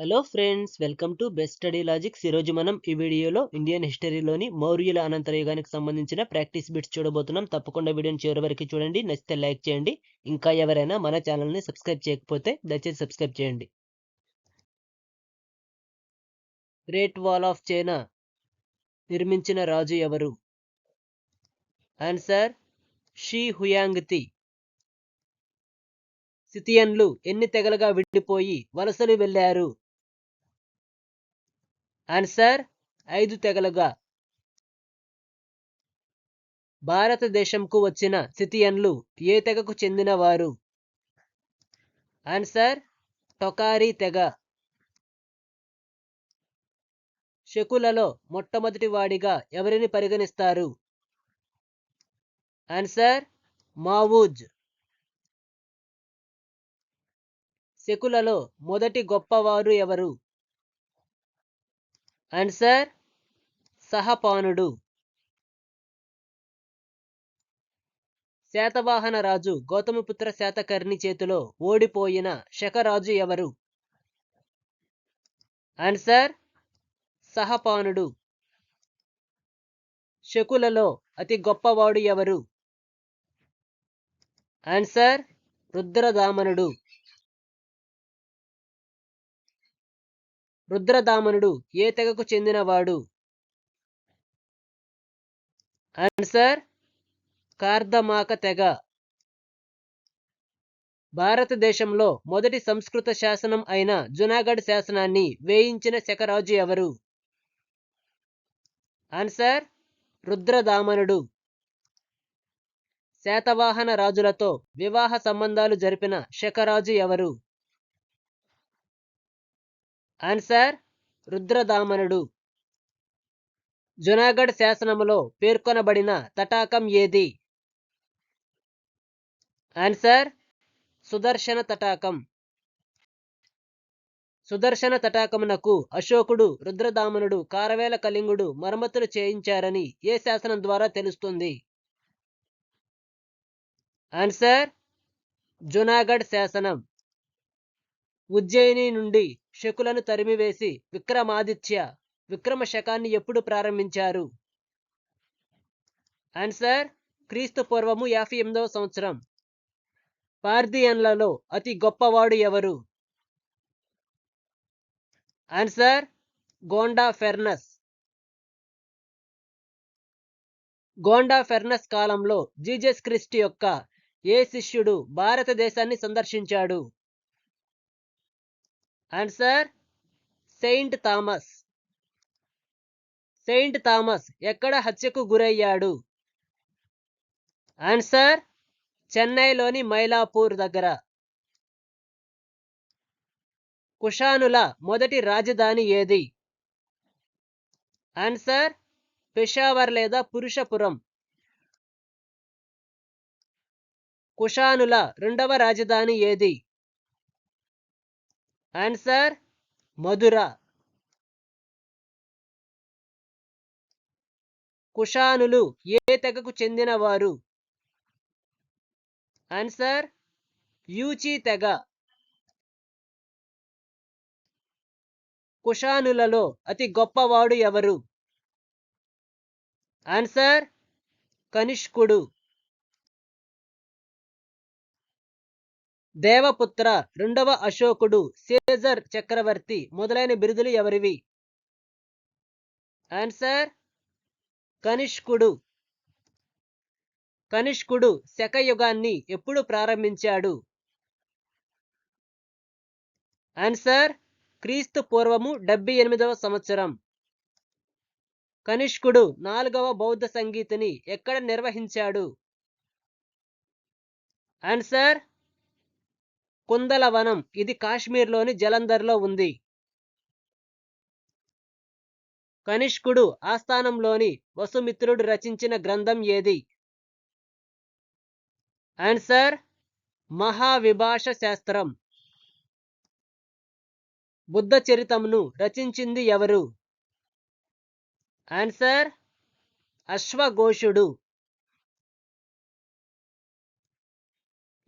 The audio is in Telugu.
Hello friends welcome to best study logics ఈరోజు మనం ఈ వీడియోలో ఇండియన్ హిస్టరీలోని మౌర్యుల అనంతర యుగానికి సంబంధించిన ప్రాక్టీస్ బిట్స్ చూడబోతున్నాం. తప్పకుండా వీడియోని చివరి వరకు చూడండి. నచ్చితే లైక్ చేయండి. ఇంకా ఎవరైనా మన ఛానల్ని సబ్స్క్రైబ్ చేయకపోతే దయచేసి సబ్స్క్రైబ్ చేయండి. గ్రేట్ వాల్ ఆఫ్ చైనా నిర్మించిన రాజు ఎవరు? ఆన్సర్ షీ హుయాంగ్తి సితియన్లు ఎన్ని తెగలుగా విడిపోయి వలసలు వెళ్ళారు? ఆన్సర్ ఐదు తెగలుగా. భారతదేశంకు వచ్చిన సితియన్లు ఏ తెగకు చెందినవారు? ఆన్సర్ టొకారీ తెగ. శకులలో మొట్టమొదటి వాడిగా ఎవరిని పరిగణిస్తారు? ఆన్సర్ మావూజ్. శకులలో మొదటి గొప్పవారు ఎవరు? ఆన్సర్ సహపానుడు శాతవాహన రాజు గౌతమపుత్ర శాతకర్ణి చేతిలో ఓడిపోయిన శకరాజు ఎవరు? ఆన్సర్ సహపానుడు శకులలో అతి గొప్పవాడు ఎవరు? ఆన్సర్ రుద్రదామనుడు. రుద్రదామనుడు ఏ తెగకు చెందినవాడు? ఆన్సర్ కార్దమాక తెగ. భారతదేశంలో మొదటి సంస్కృత శాసనం అయిన జునాగఢ్ శాసనాన్ని వేయించిన శకరాజు ఎవరు? ఆన్సర్ రుద్రదామనుడు. శాతవాహన రాజులతో వివాహ సంబంధాలు జరిపిన శకరాజు ఎవరు? ఆన్సర్ రుద్రదామనుడు. జునాగఢ్ శాసనములో పేర్కొనబడిన తటాకం ఏది? ఆన్సర్ సుదర్శన తటాకం. సుదర్శన తటాకమునకు అశోకుడు రుద్రదామనుడు కారవేల కళింగుడు మరమ్మతులు చేయించారని ఏ శాసనం ద్వారా తెలుస్తుంది? ఆన్సర్ జునాగఢ్ శాసనం. ఉజ్జయిని నుండి శకులను తరిమివేసి విక్రమాదిత్య విక్రమ శకాన్ని ఎప్పుడు ప్రారంభించారు? ఆన్సర్ క్రీస్తు పూర్వము యాభై ఎనిమిదవ సంవత్సరం. పార్థియన్లలో అతి గొప్పవాడు ఎవరు? ఆన్సర్ గోండా ఫెర్నస్. గోండా ఫెర్నస్ కాలంలో జీజస్ క్రిస్ట్ యొక్క ఏ శిష్యుడు భారతదేశాన్ని సందర్శించాడు? Answer Saint Thomas Saint Thomas ఎక్కడ హత్యకు గురయ్యాడు? ఆన్సర్ చెన్నైలోని మైలాపూర్ దగ్గర. కుషానుల మొదటి రాజధాని ఏది? ఆన్సర్ పెషావర్ లేదా పురుషపురం కుషానుల రెండవ రాజధాని ఏది? ఆన్సర్ మధుర కుషానులు ఏ తెగకు చెందినవారు? ఆన్సర్ యూచి తెగ. కుషానులలో అతి గొప్పవాడు ఎవరు? ఆన్సర్ కనిష్కుడు దేవపుత్ర రెండవ అశోకుడు సేజర్ చక్రవర్తి మొదలైన బిరుదులు ఎవరివి? ఆన్సర్ కనిష్కుడు. కనిష్కుడు శకయుగాన్ని ఎప్పుడు ప్రారంభించాడు? ఆన్సర్ క్రీస్తు పూర్వము డెబ్బై ఎనిమిదవ సంవత్సరం. కనిష్కుడు నాలుగవ బౌద్ధ సంగీతిని ఎక్కడ నిర్వహించాడు? ఆన్సర్ కుందలవనం. ఇది కాశ్మీర్లోని జలంధర్లో ఉంది. కనిష్కుడు ఆస్థానంలోని వసుమిత్రుడు రచించిన గ్రంథం ఏది? ఆన్సర్ మహావిభాష శాస్త్రం. బుద్ధ చరితమును రచించింది ఎవరు? ఆన్సర్ అశ్వఘోషుడు.